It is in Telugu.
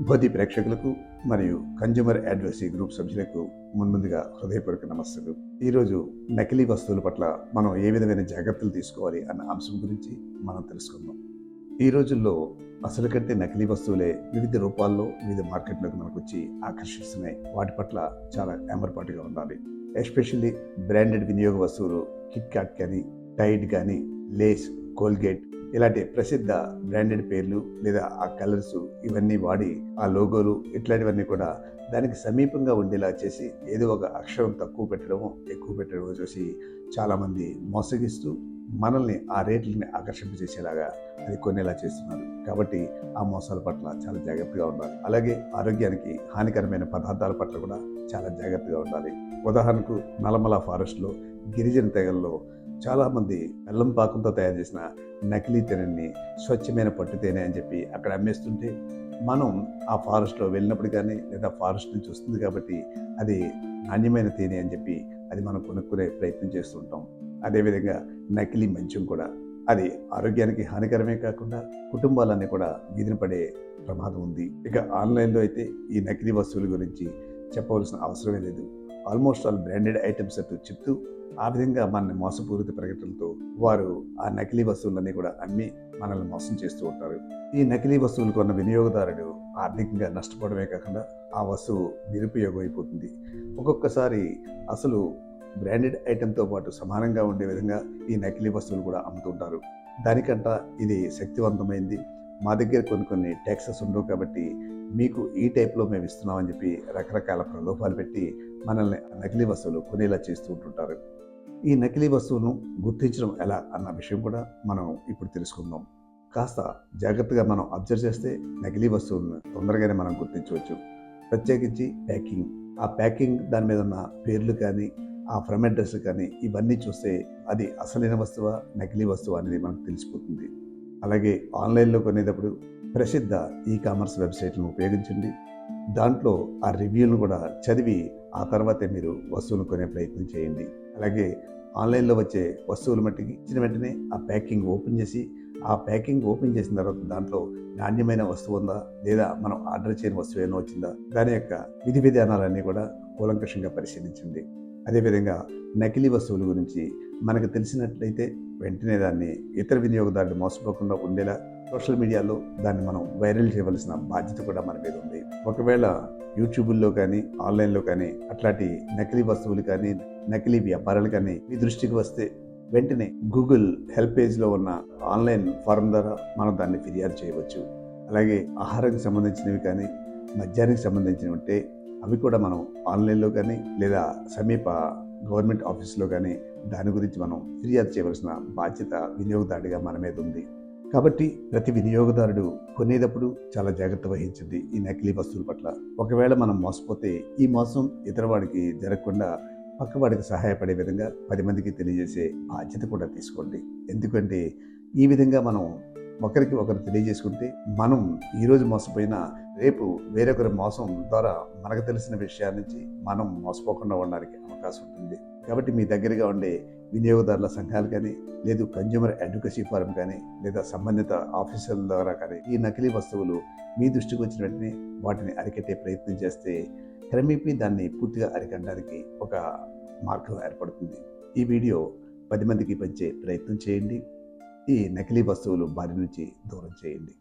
బోధి ప్రేక్షకులకు మరియు కన్జ్యూమర్ అడ్వైసరీ గ్రూప్ సభ్యులకు మున్ముందుగా హృదయపూర్వక నమస్సులు. ఈరోజు నకిలీ వస్తువుల పట్ల మనం ఏ విధమైన జాగ్రత్తలు తీసుకోవాలి అన్న అంశం గురించి మనం తెలుసుకుందాం. ఈ రోజుల్లో అసలు కంటే నకిలీ వస్తువులే వివిధ రూపాల్లో వివిధ మార్కెట్లకు మనకు వచ్చి ఆకర్షిస్తున్నాయి. వాటి పట్ల చాలా ఏమరపాటుగా ఉండాలి. ఎస్పెషల్లీ బ్రాండెడ్ వినియోగ వస్తువులు కిట్ క్యాట్ కానీ టైడ్ కానీ లేస్ కోల్గేట్ ఇలాంటి ప్రసిద్ధ బ్రాండెడ్ పేర్లు లేదా ఆ కలర్స్ ఇవన్నీ వాడి ఆ లోగోలు ఇట్లాంటివన్నీ కూడా దానికి సమీపంగా ఉండేలా చేసి ఏదో ఒక అక్షరం తక్కువ పెట్టడమో ఎక్కువ పెట్టడమో చూసి చాలామంది మోసగిస్తూ మనల్ని ఆ రేట్లని ఆకర్షింపజేసేలాగా అది కొనేలా చేస్తున్నారు. కాబట్టి ఆ మోసాల పట్ల చాలా జాగ్రత్తగా ఉండాలి. అలాగే ఆరోగ్యానికి హానికరమైన పదార్థాల పట్ల కూడా చాలా జాగ్రత్తగా ఉండాలి. ఉదాహరణకు నలమల ఫారెస్ట్లో గిరిజన తెగల్లో చాలామంది బెల్లం పాకంతో తయారు చేసిన నకిలీ తేనెని స్వచ్ఛమైన పట్టు తేనె అని చెప్పి అక్కడ అమ్మేస్తుంటే మనం ఆ ఫారెస్ట్లో వెళ్ళినప్పుడు కానీ లేదా ఫారెస్ట్ నుంచి వస్తుంది కాబట్టి అది నాణ్యమైన తేనె అని చెప్పి అది మనం కొనుక్కునే ప్రయత్నం చేస్తుంటాం అదేవిధంగా నకిలీ మంచం కూడా అది ఆరోగ్యానికి హానికరమే కాకుండా కుటుంబాలన్నీ కూడా వీధిన పడే ప్రమాదం ఉంది. ఇక ఆన్లైన్లో అయితే ఈ నకిలీ వస్తువుల గురించి చెప్పవలసిన అవసరమే లేదు. ఆల్మోస్ట్ ఆల్ బ్రాండెడ్ ఐటమ్స్ అటు చెప్తూ ఆ విధంగా మనల్ని మోసపూరిత ప్రకటనలతో వారు ఆ నకిలీ వస్తువులన్నీ కూడా అమ్మి మనల్ని మోసం చేస్తూ ఉంటారు. ఈ నకిలీ వస్తువులు కొన్న వినియోగదారుడు ఆర్థికంగా నష్టపోవడమే కాకుండా ఆ వస్తువు నిరుపయోగం అయిపోతుంది ఒక్కొక్కసారి అసలు బ్రాండెడ్ ఐటెంతో పాటు సమానంగా ఉండే విధంగా ఈ నకిలీ వస్తువులు కూడా అమ్ముతుంటారు దానికంట ఇది శక్తివంతమైంది. మా దగ్గర కొన్ని కొన్ని ట్యాక్సెస్ ఉండవు కాబట్టి మీకు ఈ టైప్లో మేము ఇస్తున్నామని చెప్పి రకరకాల ప్రలోభాలు పెట్టి మనల్ని నకిలీ వస్తువులు కొనేలా చేస్తూ ఉంటుంటారు. ఈ నకిలీ వస్తువులను గుర్తించడం ఎలా అన్న విషయం కూడా మనం ఇప్పుడు తెలుసుకుందాం. కాస్త జాగ్రత్తగా మనం అబ్జర్వ్ చేస్తే నకిలీ వస్తువులను తొందరగానే మనం గుర్తించవచ్చు. ప్రత్యేకించి ప్యాకింగ్. ఆ ప్యాకింగ్ దాని మీద ఉన్న పేర్లు కానీ ఆ ఫ్రమ్ అడ్రస్ కానీ ఇవన్నీ చూస్తే అది అసలైన వస్తువా నకిలీ వస్తువు అనేది మనకు తెలిసిపోతుంది. అలాగే ఆన్లైన్లో కొనేటప్పుడు ప్రసిద్ధ ఈ కామర్స్ వెబ్సైట్లను ఉపయోగించండి. దాంట్లో ఆ రివ్యూలను కూడా చదివి ఆ తర్వాతే మీరు వస్తువులు కొనే ప్రయత్నం చేయండి. అలాగే ఆన్లైన్లో వచ్చే వస్తువులు మట్టికి ఇచ్చిన వెంటనే ఆ ప్యాకింగ్ ఓపెన్ చేసి ఆ ప్యాకింగ్ ఓపెన్ చేసిన తర్వాత దాంట్లో నాణ్యమైన వస్తువు ఉందా? లేదా మనం ఆర్డర్ చేయని వస్తువు ఏమైనా వచ్చిందా? దాని యొక్క విధి విధానాలన్నీ కూడా కూలంకషంగా పరిశీలించండి. అదేవిధంగా నకిలీ వస్తువుల గురించి మనకు తెలిసినట్లయితే వెంటనే దాన్ని ఇతర వినియోగదారులు మోసపోకుండా ఉండేలా సోషల్ మీడియాలో దాన్ని మనం వైరల్ చేయవలసిన బాధ్యత కూడా మన మీద ఉంది. ఒకవేళ యూట్యూబుల్లో కానీ ఆన్లైన్లో కానీ అట్లాంటి నకిలీ వస్తువులు కానీ నకిలీ వ్యాపారాలు కానీ మీ దృష్టికి వస్తే వెంటనే గూగుల్ హెల్ప్ పేజ్లో ఉన్న ఆన్లైన్ ఫారం ద్వారా మనం దాన్ని ఫిర్యాదు చేయవచ్చు. అలాగే ఆహారానికి సంబంధించినవి కానీ మద్యానికి సంబంధించినవి ఉంటే అవి కూడా మనం ఆన్లైన్లో కానీ లేదా సమీప గవర్నమెంట్ ఆఫీస్లో కానీ దాని గురించి మనం ఫిర్యాదు చేయవలసిన బాధ్యత వినియోగదారుడిగా మన మీద ఉంది. కాబట్టి ప్రతి వినియోగదారుడు కొనేటప్పుడు చాలా జాగ్రత్త వహించింది ఈ నకిలీ వస్తువుల పట్ల. ఒకవేళ మనం మోసపోతే ఈ మోసం ఇతర వాడికి జరగకుండా పక్కవాడికి సహాయపడే విధంగా పది మందికి తెలియజేసే బాధ్యత కూడా తీసుకోండి. ఎందుకంటే ఈ విధంగా మనం ఒకరికి ఒకరు తెలియజేసుకుంటే మనం ఈరోజు మోసపోయినా రేపు వేరొకరి మోసం ద్వారా మనకు తెలిసిన విషయాల నుంచి మనం మోసపోకుండా ఉండడానికి అవకాశం ఉంటుంది. కాబట్టి మీ దగ్గరగా ఉండే వినియోగదారుల సంఘాలు కానీ లేదు కన్జ్యూమర్ అడ్వకసీ ఫారం కానీ లేదా సంబంధిత ఆఫీసర్ల ద్వారా కానీ ఈ నకిలీ వస్తువులు మీ దృష్టికి వచ్చిన వెంటనే వాటిని అరికట్టే ప్రయత్నం చేస్తే క్రమేపీ దాన్ని పూర్తిగా అరికట్టడానికి ఒక మార్గం ఏర్పడుతుంది. ఈ వీడియో పది మందికి పంచే ప్రయత్నం చేయండి. ఈ నకిలీ వస్తువులు బారి నుంచి దూరం చేయండి.